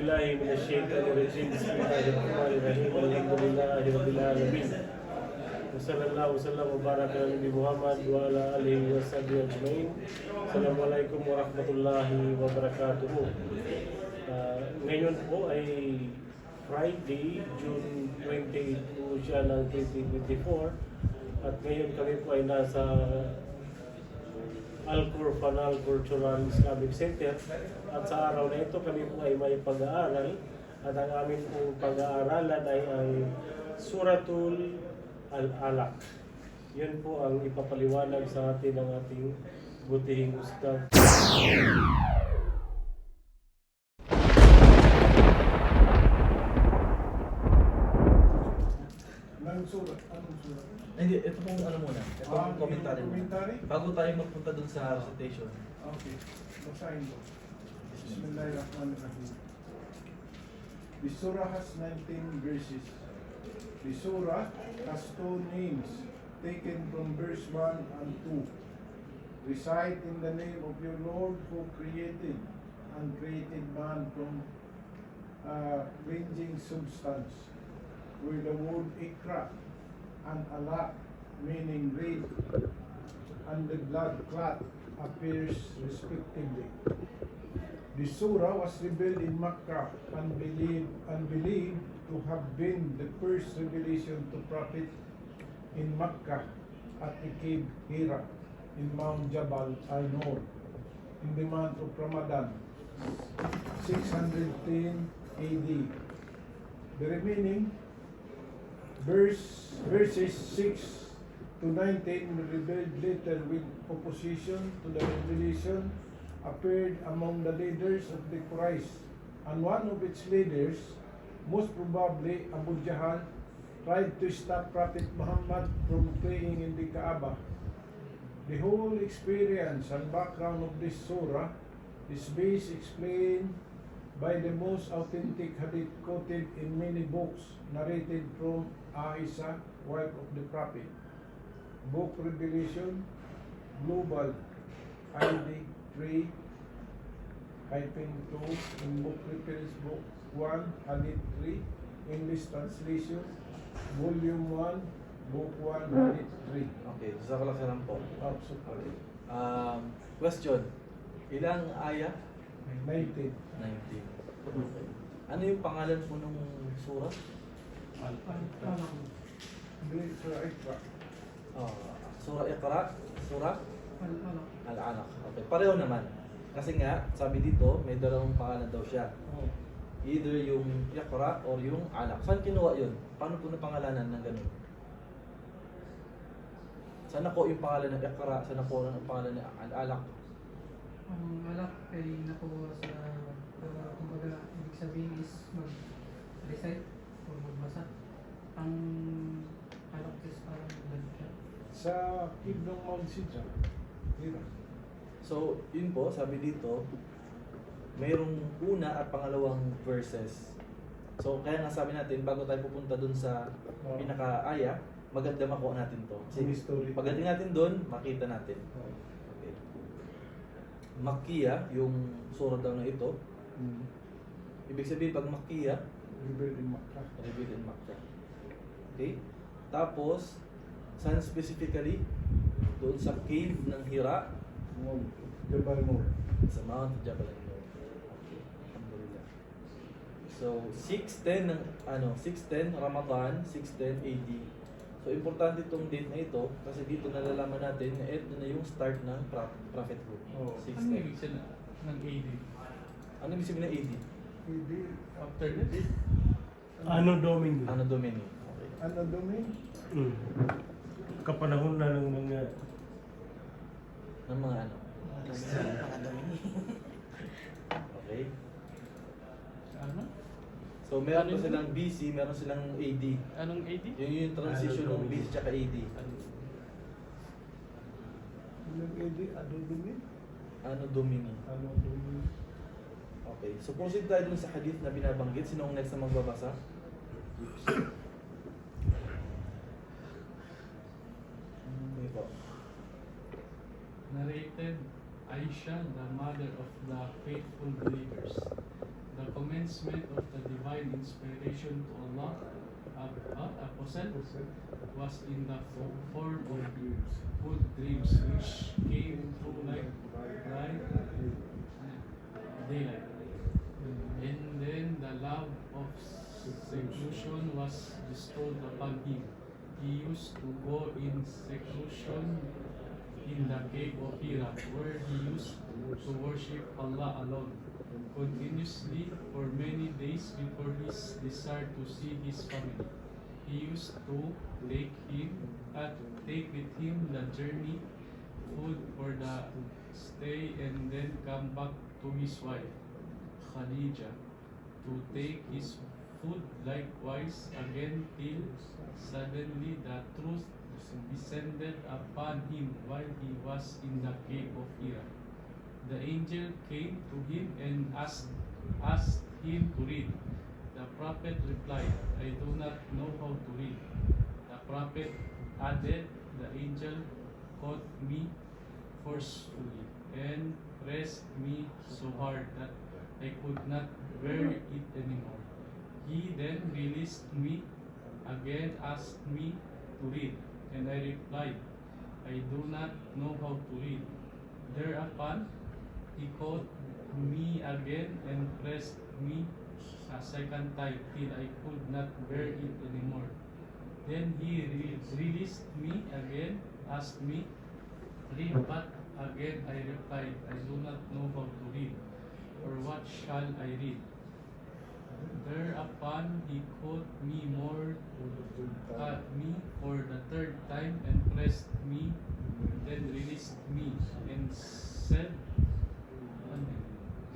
بالله من الشيطان الرجيم بسم الله الرحمن الرحيم الحمد لله رب العالمين وصلى الله وسلم وبارك على نبي محمد وعلى اله وصحبه اجمعين السلام عليكم ورحمة الله وبركاته Ah, ngayon po ay Friday, June 28 po siya ng 2024 at ngayon kami po ay nasa Alcor Fanal Cultural Islamic Center at sa araw na ito kami po ay may pag-aaral at ang amin pong pag-aaralan ay ang Suratul Al-Alaq. Yun po ang ipapaliwanag sa atin ng ating butihing ustad. Hindi, ito pong ano muna. Ito Ah, pong commentary yung muna. commentary? Bago tayo magpunta dun sa recitation. Okay, basahin ko. Bismillahirrahmanirrahim. The surah has 19 verses. The surah has two names taken from verse 1 and 2. Recite in the name of your Lord who created and created man from uh, ranging substance, where the word ikra and Allah, meaning read, and the blood clot appears respectively. The surah was revealed in Makkah and believed, and believed to have been the first revelation to Prophet in Makkah at the cave Hira in Mount Jabal al-Nur in the month of Ramadan, 610 AD. The remaining verse, verses 6 to 19 revealed later with opposition to the revelation appeared among the leaders of the Quraysh and one of its leaders, most probably Abu Jahl, tried to stop Prophet Muhammad from praying in the Kaaba. The whole experience and background of this surah is based explained by the most authentic hadith quoted in many books narrated from Aisha, wife of the Prophet. Book Revelation, Global, ID 3, hyphen 2, in Book Reference Book 1, Hadith 3, English Translation, Volume 1, Book 1, Hadith 3. Okay, jazakallah khairan po. Okay. Um, question. Ilang ayah? 19. 19. Okay. Ano yung pangalan po nung surah? Hindi, Surah Iqra. Ah, surah Iqra, surah Al-Alaq. Okay, pareho naman. Kasi nga, sabi dito, may dalawang pangalan daw siya. Oh. Either yung Iqra or yung Alaq. Saan kinuha yun? Paano po napangalanan ng ganun? Saan na po yung pangalan ng Iqra? Saan po ang pangalan ng Al-Alaq? Ang alak ay nakuha sa, uh, kumbaga, ibig sabihin is mag-recite o magbasa. Ang alak is parang ganun siya. Sa ng Mount Sidra. Hira. So, yun po, sabi dito, mayroong una at pangalawang verses. So, kaya nga sabi natin, bago tayo pupunta dun sa Oh. pinaka-aya, maganda makuha natin to. History. pagdating natin dun, makita natin. Oh. Makiya, yung surah daw na ito. Mm. Ibig sabihin, pag Makiya, Revealed in Makkah. revealed in Makkah. Okay? Tapos, saan specifically? Doon sa cave ng Hira, Mount Jabal Nur. sa Mount Jabal al-Nur. Okay. Alhamdulillah. So, 610 ng ano, 610 Ramadan, 610 AD. So, importante itong date na ito kasi dito nalalaman natin na ito na yung start ng pro- prophethood. Oh. Ano 610. ibig sabihin ng AD? Ano ibig sabihin ng AD? Hindi. After this? Ano Domino? Ano Domini? Okay. Ano domain? Mm. Kapanahon na ng mga Ng mga ano? Okay. Ano? So, meron Ano pa yun? silang BC, meron silang AD. Anong AD? Yun yung transition Ano ng Domini? BC tsaka AD. Anong edi? Ano domain? Ano Domini? Ano domain? Okay, so proceed tayo dun sa hadith na binabanggit. Sino ang next na magbabasa? Okay po. Narrated Aisha, the mother of the faithful believers. Inspiration to Allah, apostle, was in the fo- form of good dreams which came through like bright daylight. And then the love of seclusion was bestowed upon him. He used to go in seclusion in the cave of Hira, where he used to worship Allah alone, continuously for many days before his desire to see his family. He used to take him, uh, take with him the journey, food for the stay, and then come back to his wife, Khadija, to take his food likewise again till suddenly the truth descended upon him while he was in the cave of Hira. The angel came to him and asked, asked him to read. The prophet replied, I do not know how to read. The prophet added, The angel caught me forcefully and pressed me so hard that I could not bear it anymore. He then released me, again asked me to read, and I replied, I do not know how to read. Thereupon, he caught me again and pressed me a second time till I could not bear it anymore. Then he re- released me again, asked me, to read, but again I replied, I do not know how to read, or what shall I read? Thereupon he caught me more, caught me for the third time and pressed me, then released me and said,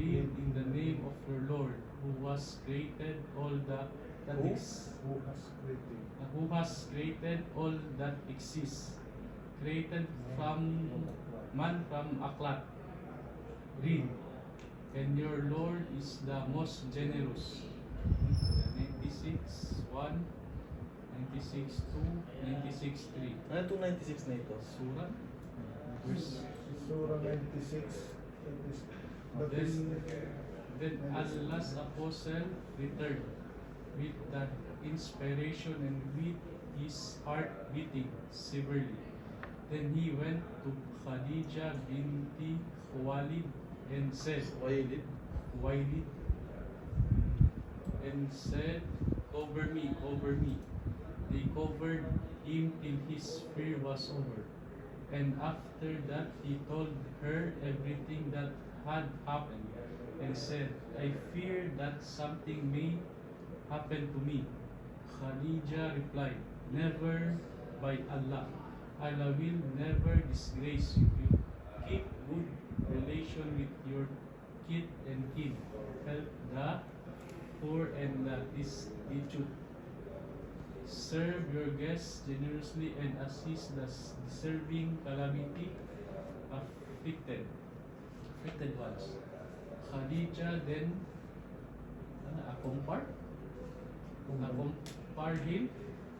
in the name of your Lord, who was created all that that who, who has created? Uh, who has created all that exists, created from man from aklat. Read, and your Lord is the most generous. 96 1 96 2 96 3 Ano itong 96 na ito? Surah? Verse Surah 96 then, then last apostle returned with that inspiration and with his heart beating severely. Then he went to Khadija binti Khuwailid and said, Khuwailid, Khuwailid, and said, Cover me, cover me. They covered him till his fear was over. And after that, he told her everything that had happened and said, I fear that something may happen to me. Khadija replied, Never by Allah. Allah will never disgrace you. You Keep good relation with your kid and kin. Help the poor and the destitute. Serve your guests generously and assist the deserving calamity afflicted, afflicted ones. Khadija then ano, accompanied, accompanied him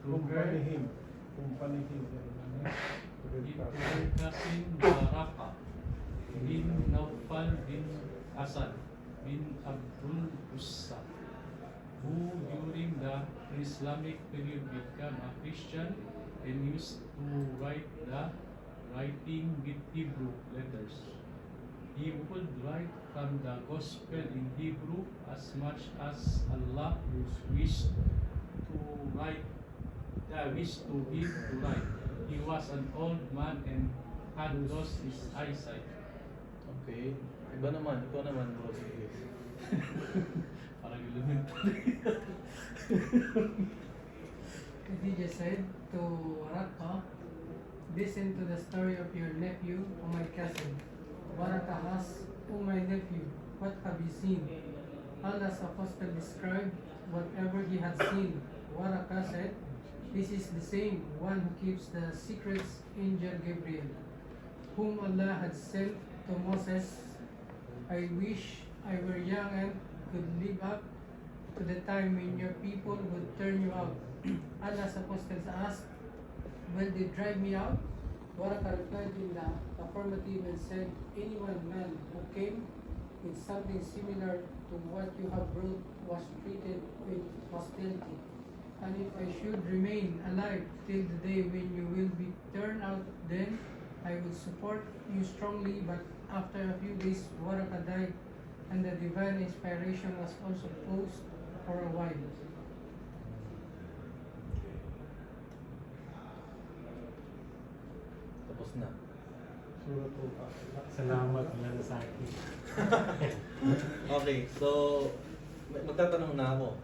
to her him. Company him. into her cousin Baraka bin Naufal bin Asad bin Abdul Uzza who during the Islamic period became a Christian and used to write the writing with Hebrew letters. He would write from the gospel in Hebrew as much as Allah wished to write, uh, wished to him to write. He was an old man and had lost his eyesight. Okay. Iba naman. Ikaw naman, bro. Sige. Parang elementary. Khadija said to Waraka, Listen to the story of your nephew, O my asked, O my nephew, what have you seen? Allah's apostle described whatever he had seen. Waraka said, This is the same one who keeps the secrets, angel Gabriel, whom Allah had sent to Moses. I wish I were young and could live up to the time when your people would turn you out. Allah's apostles asked, Will they drive me out? Replied in the affirmative and said, Anyone man who came with something similar to what you have brought was treated with hostility. And if I should remain alive till the day when you will be turned out, then I will support you strongly. But after a few days, Waraka died, and the divine inspiration was also paused for a while. Tapos na. Surat al-Fatiha. Salamat lang sa akin. Okay, so mag- magtatanong na ako.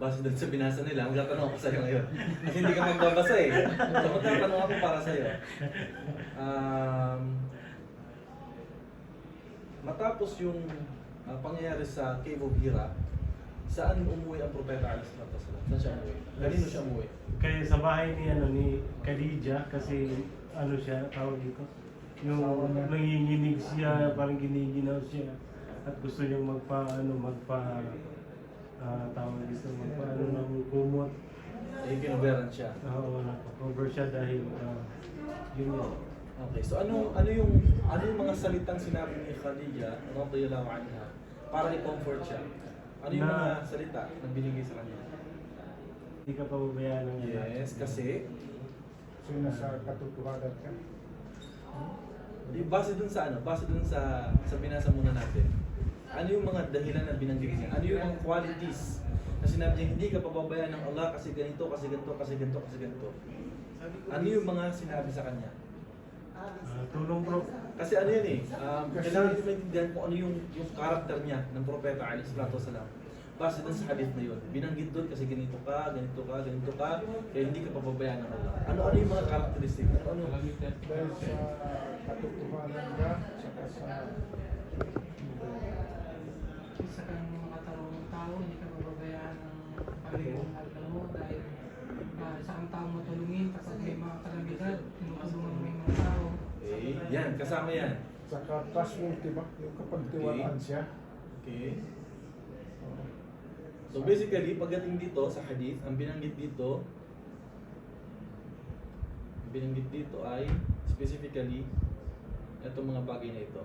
Base dun sa binasa nila, magtatanong ako sa'yo ngayon. Kasi hindi ka magbabasa eh. So magtatanong ako para sa'yo. Um, matapos yung ah, pangyayari sa Cave of Hira, saan umuwi ang Propeta Alas Sallallahu Saan siya umuwi? Kanino siya umuwi? Kaya sa bahay ni ano ni Khadija kasi ano siya tawag dito yung Asawa niya. nanginginig siya parang giniginaw siya at gusto niyang magpa ano magpa ah, tawag dito magpa ano ng kumot Eh, kinuberan siya. Oo, nakakover siya dahil ah, yun yun. Okay, so ano ano yung ano yung mga salitang sinabi ni Khadija radhiyallahu anha para i-comfort siya? Ano yung Na- mga salita na binigay sa kanya? Hindi ka pababayaan ng. Yes, kasi So, nasa katotohanan ka. Di- base dun sa ano, base dun sa sa binasa muna natin. Ano yung mga dahilan na binanggit niya? Ano yung mga qualities na sinabi niya hindi ka pababayaan ng Allah kasi ganito, kasi ganito, kasi ganito, kasi ganito. Ano yung mga sinabi sa kanya? Ah, tulong bro. Kasi ano yun eh, um, kailangan natin maintindihan kung ano yung, yung character niya ng Propeta alayhi salatu wasalam. Base dun sa hadith na yun. Binanggit doon kasi ganito ka, ganito ka, ganito ka, kaya hindi ka pababayaan ng Allah. Ano-ano yung mga? Ano-ano? Limited Dahil sa katotohanan ka, saka sa Isa kang makatarungang tao, hindi ka mababayaan ng mahal mo dahil uh, isa kang tao matulungin kapag may mga kalamidad, tinutulungan mo yung mga tao. Yan, kasama yan. saka trustworthy ba? Yung kapagtiwalaan siya. Okay. So basically, pagdating dito sa hadith, ang binanggit dito, ang binanggit dito ay specifically itong mga bagay na ito.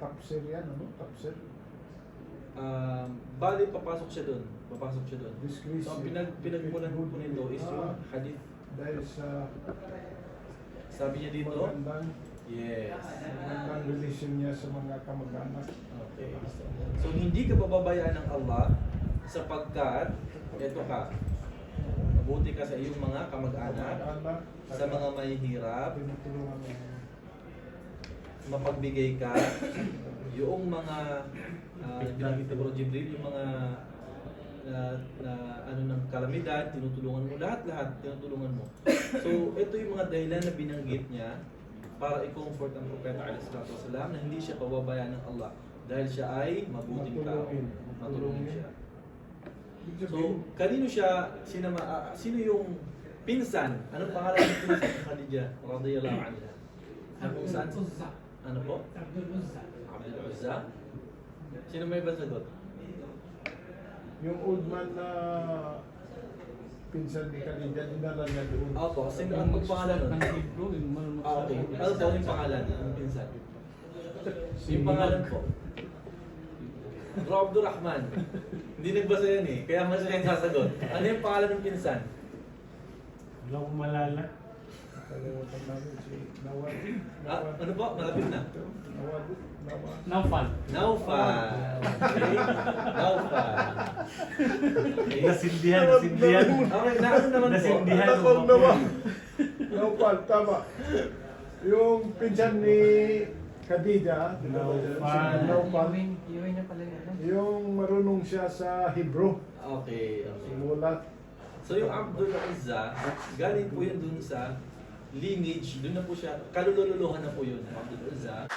Tafsir yan, ano? Tafsir. Um, bali, papasok siya doon. Papasok siya doon. So ang pinag pinagmulan po nito is yung Ah, hadith. Dahil sa Sabi niya dito, magandang, yes. magandang relasyon niya sa mga kamag-anak. Okay. So hindi ka pababayaan ng Allah sapagkat ito ka. Mabuti ka sa iyong mga kamag-anak, sa mga tinutulungan mo. mapagbigay ka, yung mga uh, ni Bro Jibril, yung mga na, na ano ng kalamidad, tinutulungan mo lahat-lahat, tinutulungan mo. So, ito yung mga dahilan na binanggit niya para i-comfort ang propeta wasalam na hindi siya pababayaan ng Allah dahil siya ay mabuting tao. Matulungin siya. So, kanino siya, sinama, ah, sino yung pinsan? Anong pangalan ng pinsan ni Khadija? Radiyallahu anha. Na kung saan? Uzza. Ano po? Abdul Uzza. Abdul Uzza? Sino may ba sagot? yung old man na pinsan ni Khadija, dinala niya doon. Opo, sino ang pangalan nun? Ang Hebrew, yung marunong Ah, okay. Ano po yung pangalan ng pinsan? Yung pangalan po. Bro Abdul Rahman. Hindi nagbasa yan eh. Kaya mas siya yung sasagot. Ano yung pangalan ng pinsan? Wala akong malala. Kalimutan namin si Nawad. Ah, ano po? Malapit na. Nawad. Nawad. Naufal. Naufal. Okay? Naufal. Okay. Nasindihan, nasindihan. Okay, na ano naman po? Nasindihan. Nawad, tama. Yung pinsan ni Nawfal. Iuwin, iuwin niya pala yung ano. Yung marunong siya sa Hebrew. Okay, okay. Sumulat. So yung Abdul Uzza, galing po yun dun sa lineage, dun na po siya, kalululuhan na po yun, Abdul Uzza.